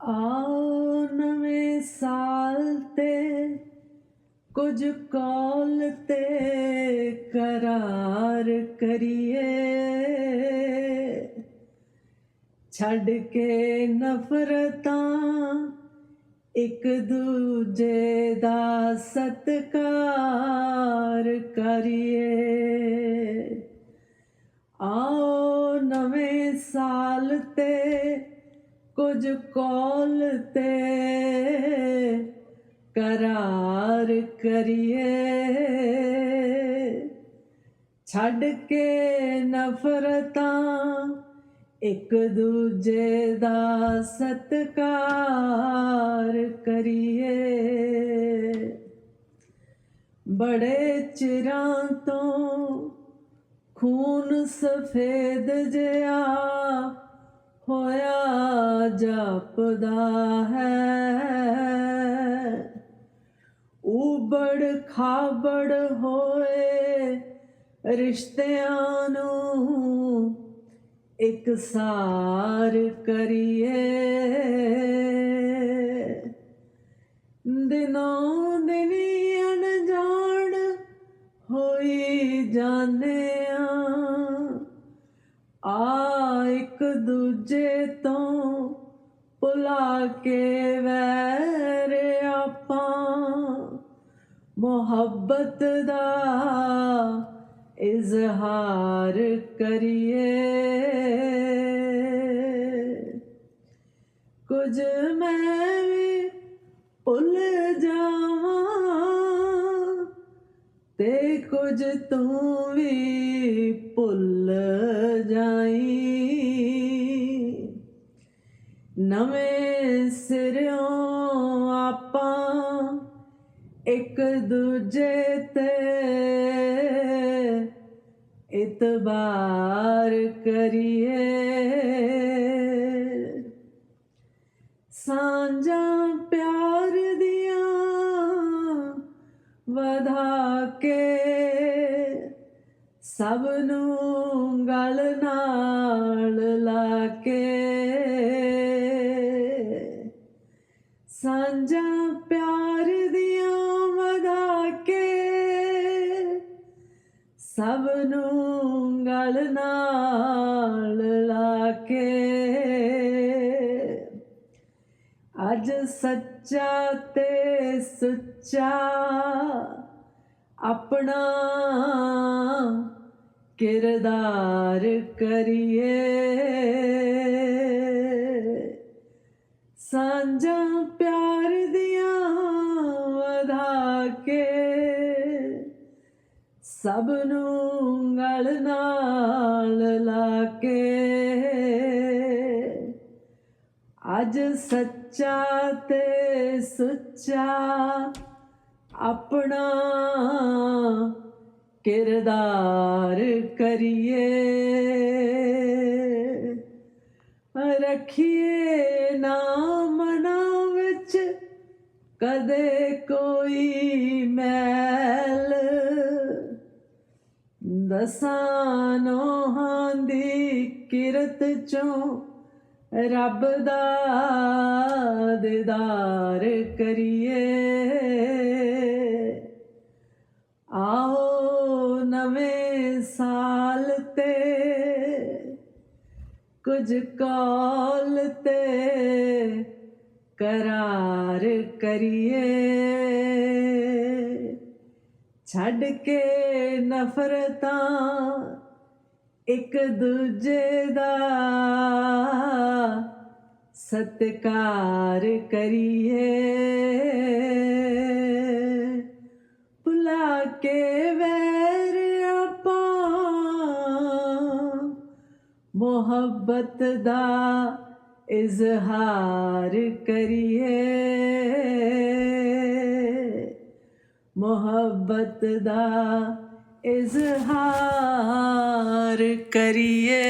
ਆਓ ਨਵੇਂ ਸਾਲ ਤੇ ਕੁਝ ਕਾਲ ਤੇ ਕਰਾਰ ਕਰੀਏ। ਛੱਡ ਕੇ ਨਫ਼ਰਤਾਂ ਇੱਕ ਦੂਜੇ ਦਾ ਸਤਿਕਾਰ ਕਰੀਏ। ਆਓ ਨਵੇਂ ਸਾਲ ਤੇ ਕੁਝ ਕੌਲ ਤੇ ਕਰਾਰ ਕਰੀਏ। ਛੱਡ ਕੇ ਨਫ਼ਰਤਾਂ ਇੱਕ ਦੂਜੇ ਦਾ ਸਤਿਕਾਰ ਕਰੀਏ। ਬੜੇ ਚਿਰਾਂ ਤੋਂ ਖੂਨ ਸਫੇਦ ਜਿਹਾ ਹੋਇਆ ਜਾਪਦਾ ਹੈ। ਉਬੜ ਖਾਬੜ ਹੋਏ ਰਿਸ਼ਤਿਆਂ ਨੂੰ ਇੱਕ ਸਾਰ ਕਰੀਏ। ਦਿਨੋਂ ਦਿਨੀ ਅਣਜਾਣ ਹੋਈ ਜਾਂਦੇ ਆ ਆ ਇੱਕ ਦੂਜੇ ਤੋਂ ਭੁਲਾ ਕੇ ਵੈਰ ਆਪਾਂ। ਮੁਹੱਬਤ ਦਾ ਇਜ਼ਹਾਰ ਕਰੀਏ। ਕੁਝ ਮੈਂ ਵੀ ਭੁੱਲ ਜਾਵਾਂ ਤੇ ਕੁਝ ਤੂੰ ਵੀ ਭੁੱਲ ਇੱਕ ਦੂਜੇ ਤੇ ਇਤਬਾਰ ਕਰੀਏ। ਸਾਂਝਾਂ ਪਿਆਰ ਦੀਆਂ ਵਧਾ ਕੇ ਸਭ ਨੂੰ ਗਲ ਨਾਲ ਲਾ ਕੇ। ਸਾਂਝਾਂ ਪਿਆਰ ਸਭ ਨੂੰ ਗਲ ਨਾਲ ਲਾ ਕੇ। ਅੱਜ ਸੱਚਾ ਤੇ ਸੁੱਚਾ ਆਪਣਾ ਕਿਰਦਾਰ ਕਰੀਏ। ਸਾਂਝਾ ਪਿਆਰ ਸਭ ਨੂੰ ਗਲ ਨਾਲ ਲਾ ਕੇ ਅੱਜ ਸੱਚਾ ਤੇ ਸੁੱਚਾ ਆਪਣਾ ਕਿਰਦਾਰ ਕਰੀਏ। ਰੱਖੀਏ ਨਾ ਮਨਾਂ ਵਿੱਚ ਕਦੇ ਕੋਈ ਮੈਲ। ਦਸਾਂ ਨੋਹਾਂ ਦੀ ਕਿਰਤ ਚੋਂ ਰੱਬ ਦਾ ਦੀਦਾਰ ਕਰੀਏ। ਆਓ ਨਵੇਂ ਸਾਲ ਤੇ ਕੁਝ ਕੌਲ ਤੇ ਕਰਾਰ ਕਰੀਏ। ਛੱਡ ਕੇ ਨਫ਼ਰਤਾਂ ਇੱਕ ਦੂਜੇ ਦਾ ਸਤਿਕਾਰ ਕਰੀਏ। ਭੁਲਾ ਕੇ ਵੈਰ ਆਪਾਂ ਮੁਹੱਬਤ ਦਾ ਇਜ਼ਹਾਰ ਕਰੀਏ। ਮੁਹੱਬਤ ਦਾ ਇਜ਼ਹਾਰ ਕਰੀਏ।